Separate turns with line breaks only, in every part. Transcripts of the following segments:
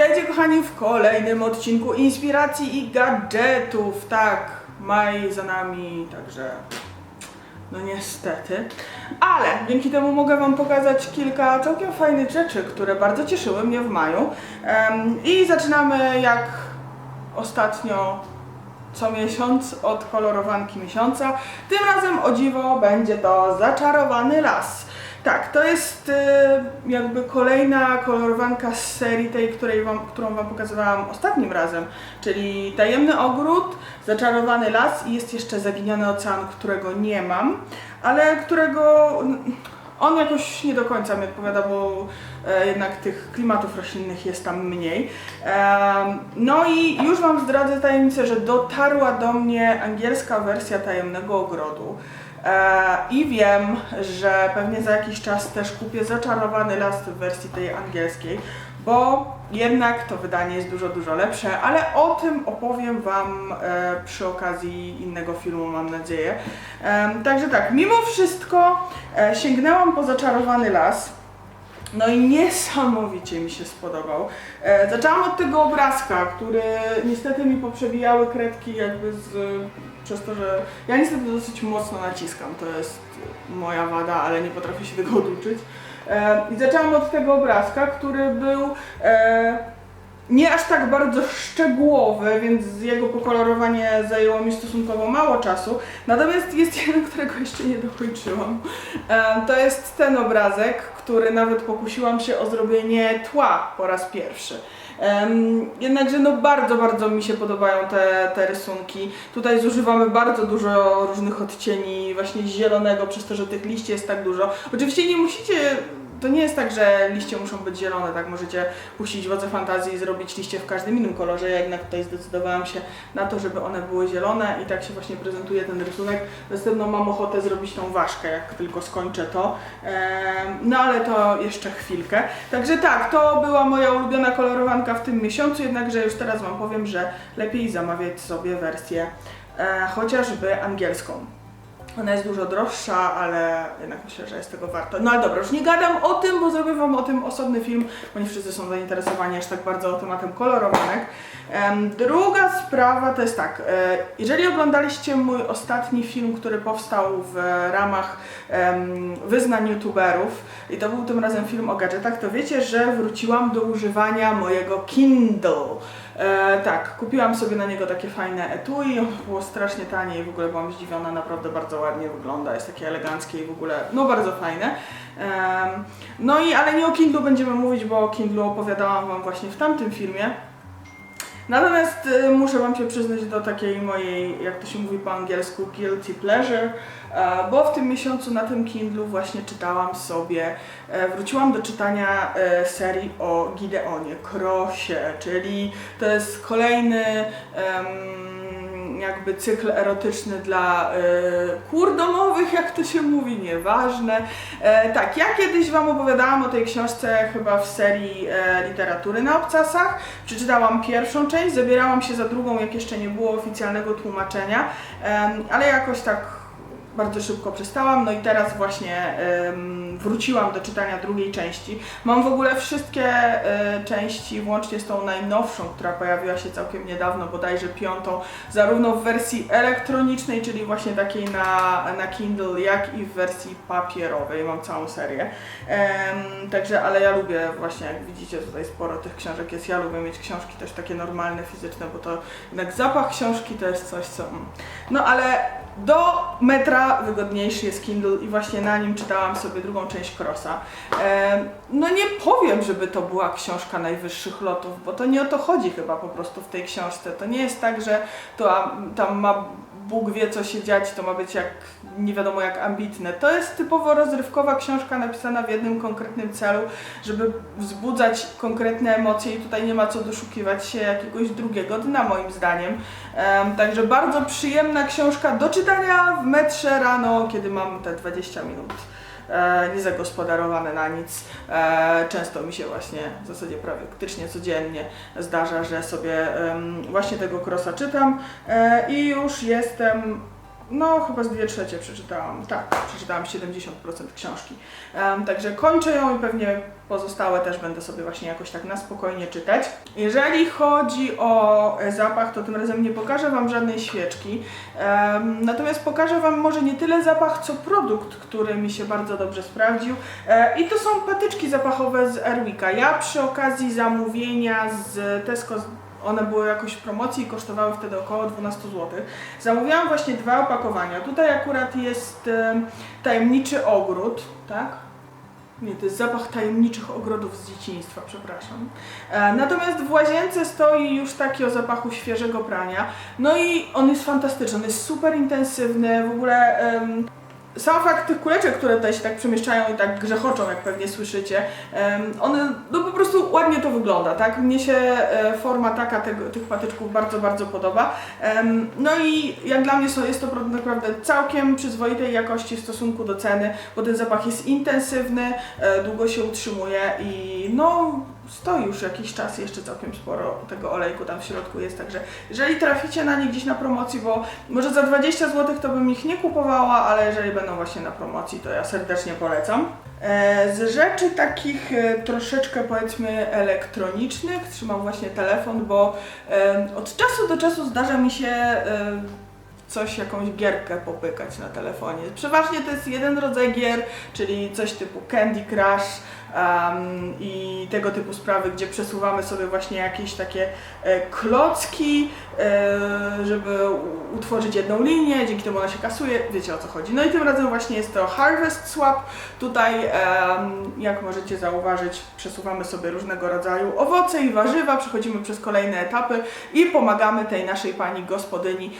Witajcie kochani w kolejnym odcinku Inspiracji i Gadżetów. Tak, maj za nami, także no niestety. Ale dzięki temu mogę Wam pokazać kilka całkiem fajnych rzeczy, które bardzo cieszyły mnie w maju. Em, I zaczynamy jak ostatnio co miesiąc od kolorowanki miesiąca. Tym razem o dziwo będzie to zaczarowany las. Tak, to jest y, jakby kolejna kolorowanka z serii tej, której wam, którą Wam pokazywałam ostatnim razem, czyli Tajemny Ogród, Zaczarowany Las i jest jeszcze Zaginiony Ocean, którego nie mam, ale którego on jakoś nie do końca mi odpowiada, bo e, jednak tych klimatów roślinnych jest tam mniej. No i już Wam zdradzę tajemnicę, że dotarła do mnie angielska wersja Tajemnego Ogrodu. E, I wiem, że pewnie za jakiś czas też kupię Zaczarowany Las w wersji tej angielskiej, bo jednak to wydanie jest dużo, dużo lepsze, ale o tym opowiem Wam e, przy okazji innego filmu, mam nadzieję. Em, także tak, mimo wszystko e, sięgnęłam po Zaczarowany Las. No i niesamowicie mi się spodobał. E, zaczęłam od tego obrazka, który niestety mi poprzebijały kredki jakby z... przez to, że ja niestety dosyć mocno naciskam, to jest moja wada, ale nie potrafię się tego oduczyć. E, I zaczęłam od tego obrazka, który był e, nie aż tak bardzo szczegółowy, więc jego pokolorowanie zajęło mi stosunkowo mało czasu. Natomiast jest jeden, którego jeszcze nie dokończyłam. E, To jest ten obrazek, który nawet pokusiłam się o zrobienie tła po raz pierwszy. Jednakże no bardzo, bardzo mi się podobają te, te rysunki. Tutaj zużywamy bardzo dużo różnych odcieni właśnie zielonego, przez to, że tych liści jest tak dużo. Oczywiście nie musicie to nie jest tak, że liście muszą być zielone, tak? Możecie puścić wodze fantazji i zrobić liście w każdym innym kolorze. Ja jednak tutaj zdecydowałam się na to, żeby one były zielone i tak się właśnie prezentuje ten rysunek. Następną mam ochotę zrobić tą ważkę, jak tylko skończę to. No ale to jeszcze chwilkę. Także tak, to była moja ulubiona kolorowanka w tym miesiącu, jednakże już teraz Wam powiem, że lepiej zamawiać sobie wersję e, chociażby angielską. Ona jest dużo droższa, ale jednak myślę, że jest tego warto. No ale dobra, już nie gadam o tym, bo zrobię Wam o tym osobny film, bo nie wszyscy są zainteresowani aż tak bardzo tematem kolorowanek. Druga sprawa to jest tak, e, jeżeli oglądaliście mój ostatni film, który powstał w ramach wyznań youtuberów i to był tym razem film o gadżetach, to wiecie, że wróciłam do używania mojego Kindle. E, tak, kupiłam sobie na niego takie fajne etui, było strasznie tanie i w ogóle byłam zdziwiona, naprawdę bardzo ładnie wygląda, jest takie eleganckie i w ogóle, no bardzo fajne. No i, ale nie o Kindle będziemy mówić, bo o Kindle opowiadałam Wam właśnie w tamtym filmie. Natomiast y, muszę Wam się przyznać do takiej mojej, jak to się mówi po angielsku, guilty pleasure, e, bo w tym miesiącu na tym Kindlu właśnie czytałam sobie, e, wróciłam do czytania e, serii o Gideonie, Krosie, czyli to jest kolejny jakby cykl erotyczny dla e, kur domowych, jak to się mówi, nieważne. E, tak, ja kiedyś Wam opowiadałam o tej książce chyba w serii e, literatury na obcasach. Przeczytałam pierwszą część, zabierałam się za drugą, jak jeszcze nie było oficjalnego tłumaczenia, ale jakoś tak bardzo szybko przestałam, no i teraz właśnie wróciłam do czytania drugiej części. Mam w ogóle wszystkie e, części, włącznie z tą najnowszą, która pojawiła się całkiem niedawno, bodajże piątą, zarówno w wersji elektronicznej, czyli właśnie takiej na, na Kindle, jak i w wersji papierowej. Mam całą serię. Także, ale ja lubię właśnie, jak widzicie, tutaj sporo tych książek jest. Ja lubię mieć książki też takie normalne, fizyczne, bo to jednak zapach książki to jest coś, co... mm. No ale do metra wygodniejszy jest Kindle i właśnie na nim czytałam sobie drugą część Crossa. No nie powiem, żeby to była książka najwyższych lotów, bo to nie o to chodzi chyba po prostu w tej książce. To nie jest tak, że to tam ma Bóg wie co się dziać, to ma być jak nie wiadomo jak ambitne. To jest typowo rozrywkowa książka napisana w jednym konkretnym celu, żeby wzbudzać konkretne emocje i tutaj nie ma co doszukiwać się jakiegoś drugiego dna moim zdaniem. Em, także bardzo przyjemna książka do czytania w metrze rano, kiedy mam te 20 minut. E, niezagospodarowane na nic. E, często mi się właśnie, w zasadzie praktycznie codziennie zdarza, że sobie właśnie tego krosa czytam e, i już jestem no chyba z dwie trzecie przeczytałam. Tak, przeczytałam 70% książki. Em, także kończę ją i pewnie pozostałe też będę sobie właśnie jakoś tak na spokojnie czytać. Jeżeli chodzi o e, zapach, to tym razem nie pokażę Wam żadnej świeczki. Em, natomiast pokażę Wam może nie tyle zapach, co produkt, który mi się bardzo dobrze sprawdził. E, I to są patyczki zapachowe z Airwicka. Ja przy okazji zamówienia z Tesco one były jakoś w promocji i kosztowały wtedy około 12 zł. Zamówiłam właśnie dwa opakowania. Tutaj akurat jest em, tajemniczy ogród, tak? Nie, to jest zapach tajemniczych ogrodów z dzieciństwa, przepraszam. E, natomiast w łazience stoi już taki o zapachu świeżego prania. No i on jest fantastyczny, on jest super intensywny, w ogóle sam fakt tych kuleczek, które tutaj się tak przemieszczają i tak grzechoczą, jak pewnie słyszycie, one, no po prostu ładnie to wygląda, tak? Mnie się e, forma taka tego, tych patyczków bardzo, bardzo podoba. No i jak dla mnie jest to naprawdę całkiem przyzwoitej jakości w stosunku do ceny, bo ten zapach jest intensywny, e, długo się utrzymuje i no stoi już jakiś czas, jeszcze całkiem sporo tego olejku tam w środku jest, także jeżeli traficie na nie gdzieś na promocji, bo może za 20 zł to bym ich nie kupowała, ale jeżeli będą właśnie na promocji, to ja serdecznie polecam. E, Z rzeczy takich e, troszeczkę powiedzmy elektronicznych trzymam właśnie telefon, bo e, od czasu do czasu zdarza mi się coś, jakąś gierkę popykać na telefonie. Przeważnie to jest jeden rodzaj gier, czyli coś typu Candy Crush um, i tego typu sprawy, gdzie przesuwamy sobie właśnie jakieś takie e, klocki, e, żeby utworzyć jedną linię, dzięki temu ona się kasuje, wiecie o co chodzi. No i tym razem właśnie jest to Harvest Swap. Tutaj, jak możecie zauważyć, przesuwamy sobie różnego rodzaju owoce i warzywa, przechodzimy przez kolejne etapy i pomagamy tej naszej pani gospodyni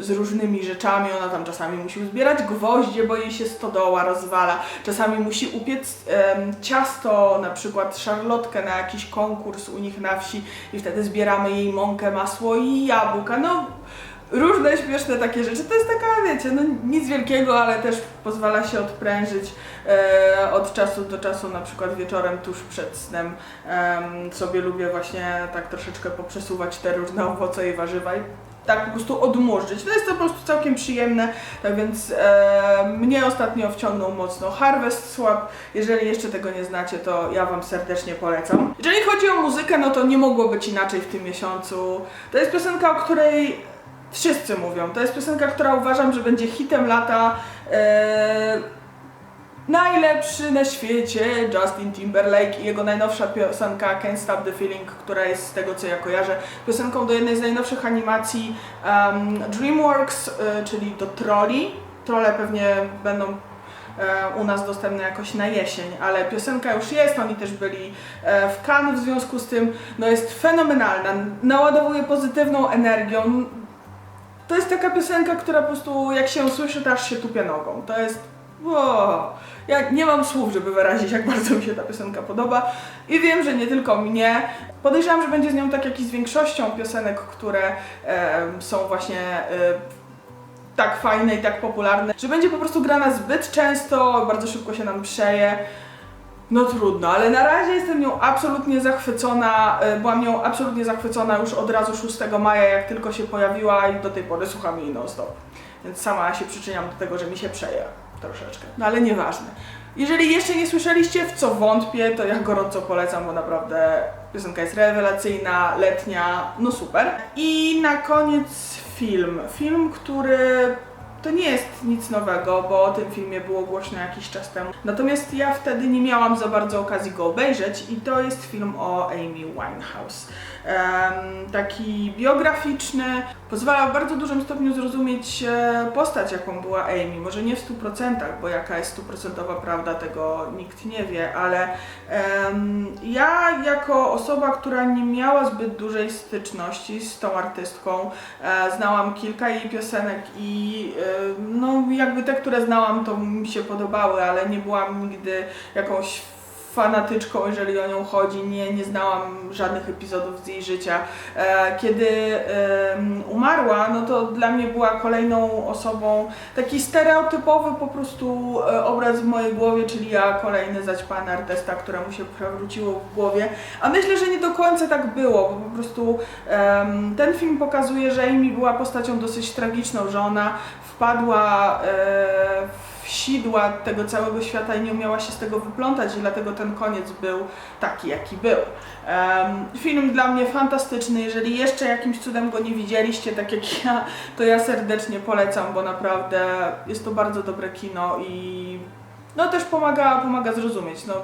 z różnymi rzeczami. Ona tam czasami musi uzbierać gwoździe, bo jej się stodoła rozwala. Czasami musi upiec ciasto, na przykład szarlotkę na jakiś konkurs u nich na wsi i wtedy zbieramy jej mąkę, masło i jabłka. No, różne śmieszne takie rzeczy. To jest taka, wiecie, no nic wielkiego, ale też pozwala się odprężyć e, od czasu do czasu, na przykład wieczorem tuż przed snem em, sobie lubię właśnie tak troszeczkę poprzesuwać te różne owoce i warzywa i tak po prostu odmurzyć. To jest to po prostu całkiem przyjemne, tak więc e, mnie ostatnio wciągnął mocno Harvest Swap. Jeżeli jeszcze tego nie znacie, to ja Wam serdecznie polecam. Jeżeli chodzi o muzykę, no to nie mogło być inaczej w tym miesiącu. To jest piosenka, o której wszyscy mówią. To jest piosenka, która uważam, że będzie hitem lata. E, najlepszy na świecie Justin Timberlake i jego najnowsza piosenka Can't Stop the Feeling, która jest z tego co ja kojarzę piosenką do jednej z najnowszych animacji um, DreamWorks, y, czyli do Trolli. Trolle pewnie będą e, u nas dostępne jakoś na jesień, ale piosenka już jest, oni też byli e, w Cannes w związku z tym, no jest fenomenalna, naładowuje pozytywną energią. To jest taka piosenka, która po prostu jak się usłyszy, to aż się tupie nogą. To jest Wow. Ja nie mam słów, żeby wyrazić, jak bardzo mi się ta piosenka podoba. I wiem, że nie tylko mnie. Podejrzewam, że będzie z nią tak jak i z większością piosenek, które em, są właśnie e, tak fajne i tak popularne, że będzie po prostu grana zbyt często, bardzo szybko się nam przeje. No trudno, ale na razie jestem nią absolutnie zachwycona. e, Byłam nią absolutnie zachwycona już od razu 6 maja, jak tylko się pojawiła i do tej pory słucham jej non stop. Więc sama się przyczyniam do tego, że mi się przeje troszeczkę. No ale nieważne. Jeżeli jeszcze nie słyszeliście, w co wątpię, to ja gorąco polecam, bo naprawdę piosenka jest rewelacyjna, letnia, no super. I na koniec film. Film, który to nie jest nic nowego, bo o tym filmie było głośno jakiś czas temu. Natomiast ja wtedy nie miałam za bardzo okazji go obejrzeć i to jest film o Amy Winehouse. Taki biograficzny, pozwala w bardzo dużym stopniu zrozumieć e, postać, jaką była Amy. Może nie w 100%, bo jaka jest stuprocentowa prawda, tego nikt nie wie, ale ja jako osoba, która nie miała zbyt dużej styczności z tą artystką, e, znałam kilka jej piosenek i e, no jakby te, które znałam, to mi się podobały, ale nie byłam nigdy jakąś fanatyczką, jeżeli o nią chodzi. Nie, nie znałam żadnych epizodów z jej życia. E, Kiedy umarła, no to dla mnie była kolejną osobą, taki stereotypowy po prostu e, obraz w mojej głowie, czyli ja, kolejny zaćpany artysta, któremu się przewróciło w głowie. A myślę, że nie do końca tak było, bo po prostu ten film pokazuje, że Amy była postacią dosyć tragiczną, że ona wpadła e, sidła tego całego świata i nie umiała się z tego wyplątać i dlatego ten koniec był taki, jaki był. Em, film dla mnie fantastyczny, jeżeli jeszcze jakimś cudem go nie widzieliście, tak jak ja, to ja serdecznie polecam, bo naprawdę jest to bardzo dobre kino i no też pomaga, pomaga zrozumieć. No,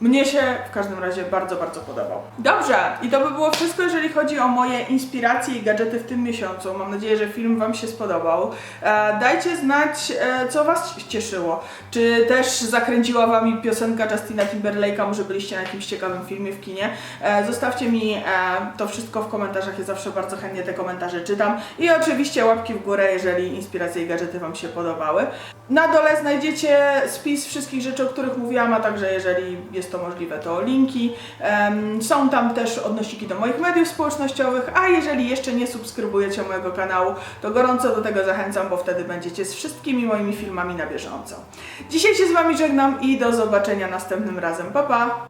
mnie się w każdym razie bardzo, bardzo podobał. Dobrze, i to by było wszystko, jeżeli chodzi o moje inspiracje i gadżety w tym miesiącu. Mam nadzieję, że film Wam się spodobał. E, dajcie znać, e, co Was cieszyło. Czy też zakręciła Wami piosenka Justina Timberlake'a, może byliście na jakimś ciekawym filmie w kinie. E, zostawcie mi e, to wszystko w komentarzach, ja zawsze bardzo chętnie te komentarze czytam. I oczywiście łapki w górę, jeżeli inspiracje i gadżety Wam się podobały. Na dole znajdziecie spis wszystkich rzeczy, o których mówiłam, a także jeżeli jest to możliwe, to linki. Są tam też odnośniki do moich mediów społecznościowych, a jeżeli jeszcze nie subskrybujecie mojego kanału, to gorąco do tego zachęcam, bo wtedy będziecie z wszystkimi moimi filmami na bieżąco. Dzisiaj się z Wami żegnam i do zobaczenia następnym razem. Pa, pa!